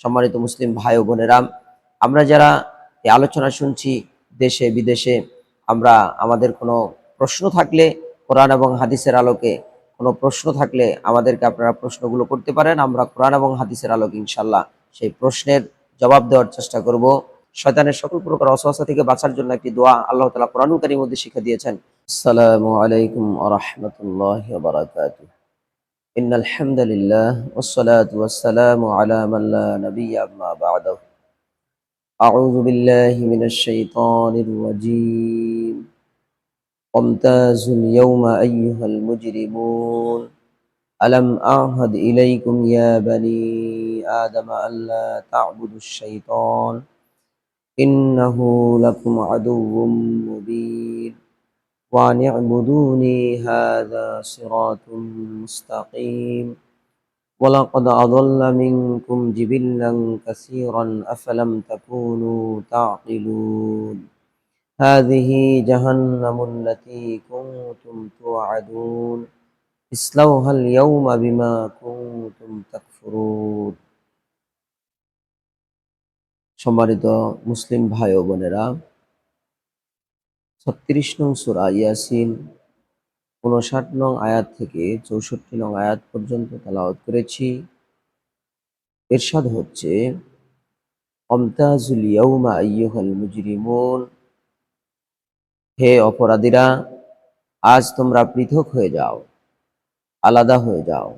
সম্মানিত মুসলিম ভাই ও বোনেরা, আমরা যারা এই আলোচনা শুনছি দেশে, বিদেশে, আমরা আমাদের কোনো প্রশ্ন থাকলে, কোরআন এবং হাদিসের আলোকে কোনো প্রশ্ন থাকলে আমাদেরকে আপনারা প্রশ্নগুলো করতে পারেন। আমরা কোরআন এবং হাদিসের আলোকে ইনশাল্লাহ সেই প্রশ্নের জবাব দেওয়ার চেষ্টা করব। শয়তানের সকল প্রকার অসহসা থেকে বাঁচার জন্য একটি দোয়া আল্লাহ তালা কোরআন কারির মধ্যে শিখে দিয়েছেন। আসসালামু আলাইকুম আরহামতুল্লাহ বারাকাতুহ। إن الحمد لله والصلاة والسلام على من لا نبي أما بعده. أعوذ بالله من الشيطان الرجيم. وامتازوا اليوم أيها المجرمون. ألم أعهد إليكم يا بني آدم ألا تعبدوا الشيطان؟ إنه لكم عدو مبين. وأن اعبدوني هذا صراط مستقيم ولقد أضل منكم جبلا كثيرا أفلم تكونوا تعقلون هذه جهنم التي كنتم توعدون اصلوها اليوم بما كنتم تكفرون সম্মানিত মুসলিম ভাই ও বোনেরা ছত্রিশ নং সুরা ইয়াসিন, উনষাট নং আয়াত থেকে চৌষট্টি নং আয়াত পর্যন্ত তালাওয়াত করেছি। এরশাদ হচ্ছে, অমতাজুল ইয়াউমা আইয়ুহাল মুজরিমুন হে অপরাধীরা, আজ তোমরা পৃথক হয়ে যাও, আলাদা হয়ে যাও।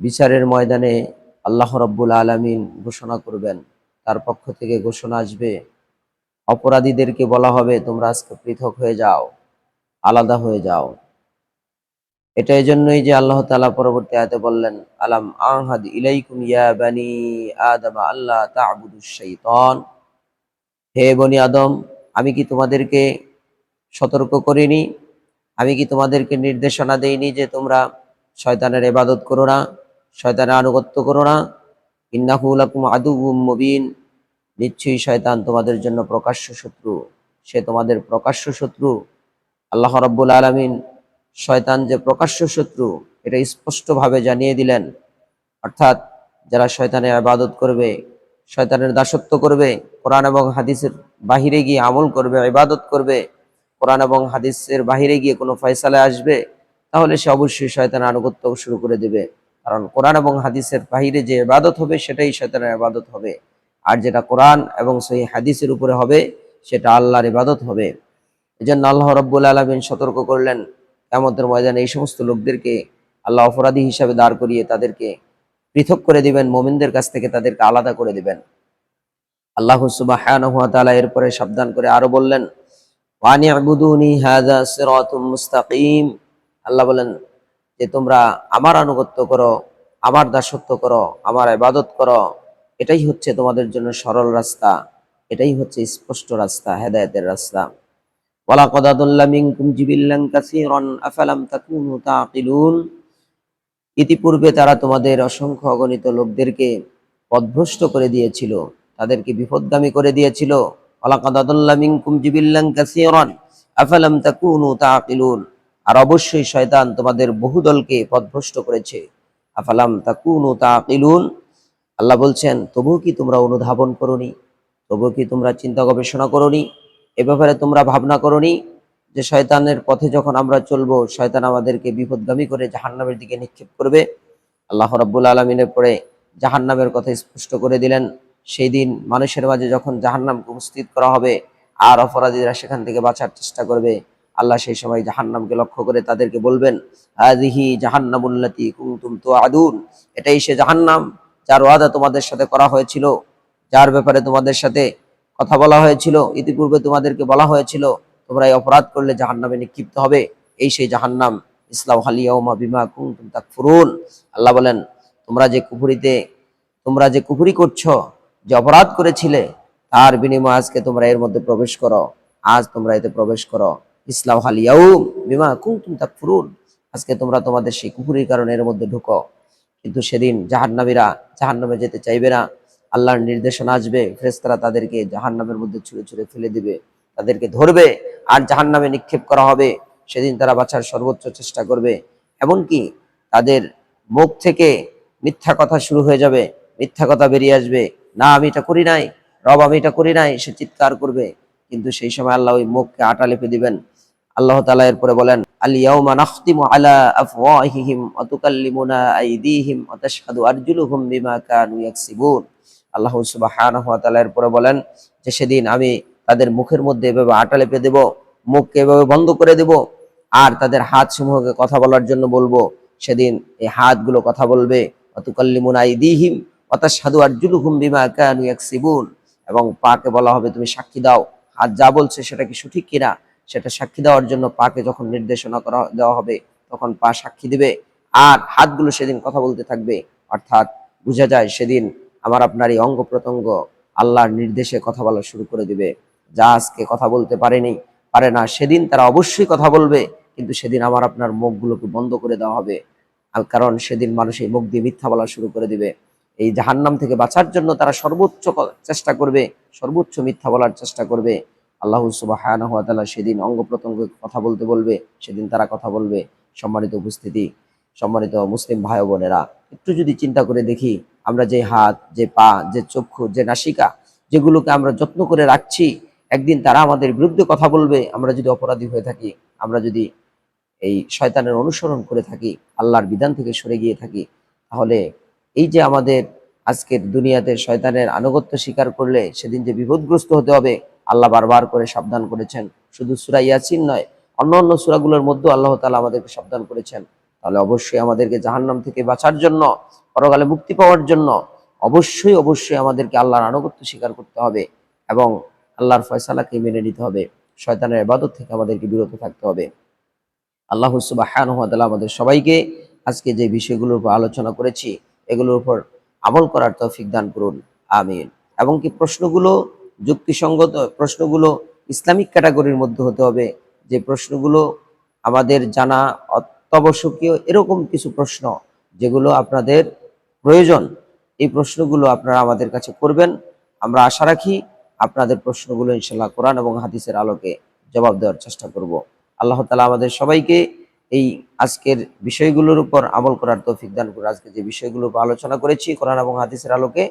বিচারের ময়দানে আল্লাহ রব্বুল আলামিন ঘোষণা করবেন, তার পক্ষ থেকে ঘোষণা আসবে অপরাধীদেরকে বলা হবে, তোমরা আজকে পৃথক হয়ে যাও, আলাদা হয়ে যাও। এটা এই জন্যই যে আল্লাহ তাআলা পরবর্তী আয়াতে বললেন, আলাম আহাদ ইলাইকুম ইয়া বানি আদম আল্লাহ শাইতান হে বনি আদম, আমি কি তোমাদেরকে সতর্ক করিনি? আমি কি তোমাদেরকে নির্দেশনা দেইনি যে তোমরা শয়তানের ইবাদত করো না, শয়তানের আনুগত্য করো না? ইন্নাহু লাকুম আদুউম মুবিন। নিশ্চয়ই শয়তান তোমাদের জন্য প্রকাশ্য শত্রু। সে তোমাদের প্রকাশ্য শত্রু। আল্লাহ রাব্বুল আলামিন শয়তান যে প্রকাশ্য শত্রু, এটা স্পষ্টভাবে জানিয়ে দিলেন। অর্থাৎ যারা শয়তানের আবাদত করবে, শয়তানের দাসত্ব করবে, কোরআন এবং হাদিসের বাহিরে গিয়ে আমল করবে, ইবাদত করবে, কোরআন এবং হাদিসের বাহিরে গিয়ে কোনো ফয়সালায় আসবে, তাহলে সে অবশ্যই শয়তানের আনুগত্য শুরু করে দেবে। কারণ কোরআন এবং হাদিসের বাহিরে যে ইবাদত হবে, সেটাই শয়তানের ইবাদত হবে। আর যেটা কোরআন এবং সেই হাদিসের উপরে হবে, সেটা আল্লাহর ইবাদত হবে। এই জন্য আল্লাহ রব্বুল আলমিন সতর্ক করলেন এমতের ময়দানে এই সমস্ত লোকদেরকে আল্লাহ অপরাধী হিসাবে দাঁড় করিয়ে তাদেরকে পৃথক করে দিবেন, মোমিনদের কাছ থেকে তাদেরকে আলাদা করে দিবেন। আল্লাহ সুবাহ এরপরে সাবধান করে আরও বললেন আল্লাহ বলেন, যে তোমরা আমার আনুগত্য করো, আমার দাসত্ব করো, আমার ইবাদত করো এটাই হচ্ছে তোমাদের জন্য সরল রাস্তা, এটাই হচ্ছে স্পষ্ট রাস্তা, হেদায়েতের রাস্তা। ওয়ালাকাদ আদাল্লা মিনকুম জিবিল্লান কাসীরান, আফালাম তাকুনু তাকিলুন। ইতিপূর্বে তারা তোমাদের অসংখ্য অগণিত লোকদেরকে পদভ্রষ্ট করে দিয়েছিল, তাদেরকে বিপদগামী করে দিয়েছিল। ওয়ালাকাদ আদাল্লা মিনকুম জিবিল্লান কাসীরান, আফালাম তাকুনু তাকিলুন। আর অবশ্যই শয়তান তোমাদের বহু দলকে পথভ্রষ্ট করেছে। আফালাম তাকুনু তাকিলুন আল্লাহ বলছেন, তবুও কি তোমরা অনুধাবন করনি? তবুও কি তোমরা চিন্তা গবেষণা করনি? এ ব্যাপারে তোমরা ভাবনা করনি যে শয়তানের পথে যখন আমরা চলবো, শয়তান আমাদেরকে বিপদগামী করে জাহান্নামের দিকে নিক্ষেপ করবে? আল্লাহ রাব্বুল আলমিনের পরে জাহান্নামের কথা স্পষ্ট করে দিলেন। সেই দিন মানুষের মাঝে যখন জাহান্নামকে উপস্থিত করা হবে, আর অপরাধীরা সেখান থেকে বাঁচার চেষ্টা করবে, আল্লাহ সেই সময় জাহান্নামকে লক্ষ্য করে তাদেরকে বলবেন আদিহি জাহান্নামুল্লাতি কুমতুম তো আদুন এটাই সে জাহান্নাম। যার ওয়াদা তোমাদের সাথে করা হয়েছিল, যার ব্যাপারে তোমাদের সাথে কথা বলা হয়েছিল, ইতিপূর্বে তোমাদেরকে বলা হয়েছিল, তোমরা এই অপরাধ করলে জাহান্নামে নিক্ষিপ্ত হবে। এই সেই জাহান্নাম, ইসলাম হালিয়াউমা বিমা কুনতুম তাকফুরুন। আল্লাহ বলেন, তোমরা যে কুফুরিতে, তোমরা যে কুফুরি করছ, যে অপরাধ করেছিলে, তার বিনিময়ে আজকে তোমরা এর মধ্যে প্রবেশ করো। আজ তোমরা এতে প্রবেশ করো। ইসলাম হালিয়াউম বিমা কুনতুম তাকফুরুন। আজকে তোমরা তোমাদের সেই কুফুরির কারণে এর মধ্যে ঢুকো। কিন্তু সেদিন জাহান্নামীরা জাহান্নামে যেতে চাইবে না। আল্লাহর নির্দেশনা আসবে ফ্রেস্তারা তাদেরকে জাহান্নামের মধ্যে ছুঁড়ে ছুঁড়ে ফেলে দিবে, তাদেরকে ধরবে আর জাহান্নামে নিক্ষেপ করা হবে। সেদিন তারা বাঁচার সর্বোচ্চ চেষ্টা করবে। এমনকি তাদের মুখ থেকে মিথ্যা কথা শুরু হয়ে যাবে, মিথ্যা কথা বেরিয়ে আসবে, না, আমি এটা করি নাই, রব, আমি এটা করি নাই সে চিৎকার করবে। কিন্তু সেই সময় আল্লাহ ওই মুখকে আটা লেপে দিবেন। আল্লাহ তাআলা এরপরে বলেন আলিয়াউমা নাখতিমু আলা আফওয়াহিহিম ওয়া তুকাল্লিমুনা আইদিহিম ওয়া তাশহাদু আরজুলুহুম বিমা কানু ইয়াকসিবুন। আল্লাহ সুবহানাহু ওয়া তাআলা এরপরে বলেন, যে সেদিন আমি তাদের মুখের মধ্যে এভাবে আটা লেপে দেব, মুখকে এভাবে বন্ধ করে দেব আর তাদের হাত সমূহকে কথা বলার জন্য বলব। সেদিন এই হাতগুলো কথা বলবে অতুকাল্লিমুন আইদিহিম অতাসাদু আরজুলুহুম বিমা কানু ইয়াকসিবুন। এবং পাকে বলা হবে, তুমি সাক্ষী দাও, হাত যা বলছে সেটা কি সঠিক কিনা? সেটা সাক্ষী দেওয়ার জন্য পাকে যখন নির্দেশনা করা, দেওয়া হবে, তখন পা সাক্ষী দিবে। আর হাতগুলো সেদিন কথা বলতে থাকবে। অর্থাৎ বোঝা যায় সেদিন আমার আপনার এই অঙ্গ প্রত্যঙ্গ আল্লাহর নির্দেশে কথা বলা শুরু করে দিবে। যা আজকে কথা বলতে পারেনি, পারে না। সেদিন তারা অবশ্যই কথা বলবে, কিন্তু সেদিন আমার আপনার মুখগুলোকে বন্ধ করে দেওয়া হবে। আর কারণ সেদিন মানুষ এই মুখ দিয়ে মিথ্যা বলা শুরু করে দিবে। এই জাহান্নাম থেকে বাঁচার জন্য তারা সর্বোচ্চ চেষ্টা করবে, সর্বোচ্চ মিথ্যা বলার চেষ্টা করবে। আল্লাহ সুবাহান হাত সেদিন অঙ্গ প্রত্যঙ্গ কথা বলতে বলবে, সেদিন তারা কথা বলবে। সম্মানিত উপস্থিতি, সম্মানিত মুসলিম ভাই বোনেরা, একটু যদি চিন্তা করে দেখি, আমরা যে হাত, যে পা, যে চক্ষু, যে নাসিকা, যেগুলোকে আমরা যত্ন করে রাখছি, একদিন তারা আমাদের বিরুদ্ধে কথা বলবে, আমরা যদি অপরাধী হয়ে থাকি, আমরা যদি এই শয়তানের অনুসরণ করে থাকি, আল্লাহর বিধান থেকে সরে গিয়ে থাকি, তাহলে এই যে আমাদের আজকের দুনিয়াতে শয়তানের আনুগত্য স্বীকার করলে, সেদিন যে বিপদগ্রস্ত হতে হবে আল্লাহ বারবার করে সাবধান করেছেন। শুধু সুরা ইয়াসিন নয় অন্য অন্য সুরাগুলোর মধ্যেও আল্লাহ তালা আমাদেরকে সাবধান করেছেন। তাহলে অবশ্যই আমাদেরকে জাহান্নাম থেকে বাঁচার জন্য, পরকালে মুক্তি পাওয়ার জন্য অবশ্যই অবশ্যই আমাদেরকে আল্লাহর আনুগত্য স্বীকার করতে হবে এবং আল্লাহর ফয়সালাকে মেনে নিতে হবে। শয়তানের ইবাদত থেকে আমাদেরকে বিরত থাকতে হবে। আল্লাহ সুবাহান আমাদের সবাইকে আজকে যে বিষয়গুলোর উপর আলোচনা করেছি, এগুলোর উপর আমল করার তৌফিক দান করুন। আমিন। এবং কি প্রশ্নগুলো? যুক্তিসঙ্গত প্রশ্নগুলো ইসলামিক ক্যাটাগরির মধ্যে হতে হবে। যে প্রশ্নগুলো আমাদের জানা অত্যাবশ্যকীয়, এরকম কিছু প্রশ্ন যেগুলো আপনাদের প্রয়োজন, এই প্রশ্নগুলো আপনারা আমাদের কাছে করবেন। আমরা আশা রাখি আপনাদের প্রশ্নগুলো ইনশাল্লাহ কোরআন এবং হাদিসের আলোকে জবাব দেওয়ার চেষ্টা করব। আল্লাহ তালা আমাদের সবাইকে এই আজকের বিষয়গুলোর উপর আমল করার তৌফিক দান করে আজকে যে বিষয়গুলোর উপর আলোচনা করেছি কোরআন এবং হাদিসের আলোকে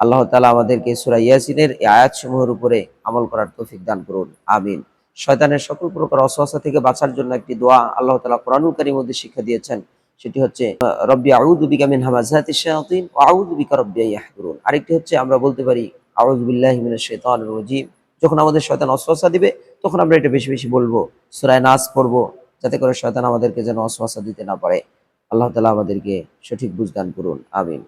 আল্লাহ তালা আমাদেরকে সুরা ইয়াসিনের এই আয়াতসমূহের উপরে আমল করার তৌফিক দান করুন, আমিন। শয়তানের সকল প্রকার অসহসা থেকে বাঁচার জন্য একটি দোয়া আল্লাহ তালা কোরআনুল কারির মধ্যে শিক্ষা দিয়েছেন। সেটি হচ্ছে, রব্বি আউযু বিকা মিন হামাযাতি শায়াতিন ওয়া আউযু বিকা রব্বি আন ইয়াহদুরুন আরেকটি হচ্ছে, আমরা বলতে পারি, আউযু বিল্লাহি মিনাশ শাইতানির রাজীম। যখন আমাদের শয়তান অসওয়াসা দিবে, তখন আমরা এটা বেশি বেশি বলব সূরা নাস পড়ব, যাতে করে শয়তান আমাদেরকে যেন অসওয়াসা দিতে না পারে। আল্লাহ তাআলা আমাদেরকে সঠিক বুঝদান করুন, আমিন।